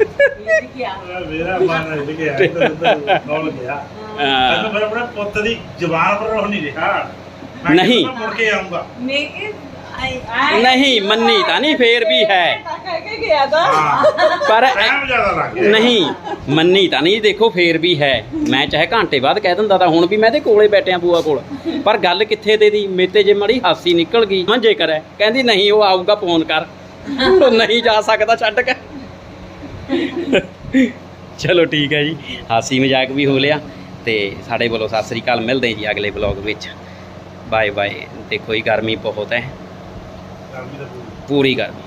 ਇਹ ਗਿਆ ਮੇਰਾ ਮਨ ਹਿੱਲ ਗਿਆ ਇੱਧਰ ਉੱਧਰ ਡੋਲ ਗਿਆ ਹਾਂ। ਮੈਨੂੰ ਮੇਰੇ ਆਪਣੇ ਪੁੱਤ ਦੀ ਜ਼ੁਬਾਨ ਪਰ ਰੋਹ ਨਹੀਂ ਰਿਹਾ। ਮੈਂ ਨਹੀਂ। ਕਿਹਾ ਮੈਂ ਮੁੜ ਕੇ ਆਉਂਗਾ ਮੈਂ ਕਿ ਆਏ ਨਹੀਂ ਮੰਨੀ ਤਾਂ ਨਹੀਂ ਫੇਰ ਵੀ ਹੈ। ਤਾਂ ਕਹਿ ਕੇ ਗਿਆ ਤਾਂ। ਹਾਂ। ਪਰ ਨਹੀਂ ਮੰਨੀ ਤਾਂ ਨਹੀਂ ਦੇਖੋ ਫੇਰ ਵੀ ਹੈ। ਮੈਂ ਚਾਹੇ ਘੰਟੇ ਬਾਅਦ ਕਹਿ ਦਿੰਦਾ ਤਾਂ ਹੁਣ ਵੀ ਮੈਂ ਤੇ ਕੋਲੇ ਬੈਠਿਆ ਬੂਆ ਕੋਲ। ਪਰ ਗੱਲ ਕਿੱਥੇ ਤੇ ਦੀ? ਮੇਤੇ ਜੇ ਮੜੀ ਹਾਸੀ ਨਿਕਲ ਗਈ ਮੰਜੇ ਕਰੇ। ਕਹਿੰਦੀ ਨਹੀਂ ਉਹ ਆਊਗਾ ਫੋਨ ਕਰ। ਨਹੀਂ ਜਾ ਸਕਦਾ ਛੱਡ ਕੇ। ਚਲੋ ਠੀਕ ਹੈ ਜੀ ਹਾਸੀ ਮਜ਼ਾਕ ਵੀ ਹੋ ਲਿਆ ਤੇ ਸਾਡੇ ਵੱਲੋਂ ਸਤਿ ਸ੍ਰੀ ਅਕਾਲ ਮਿਲਦੇ ਜੀ ਅਗਲੇ ਵਲੌਗ ਵਿੱਚ। ਬਾਏ ਬਾਏ ਦੇਖੋ ਜੀ ਗਰਮੀ ਬਹੁਤ ਹੈ। ਪੂਰੀ ਗਰਮੀ।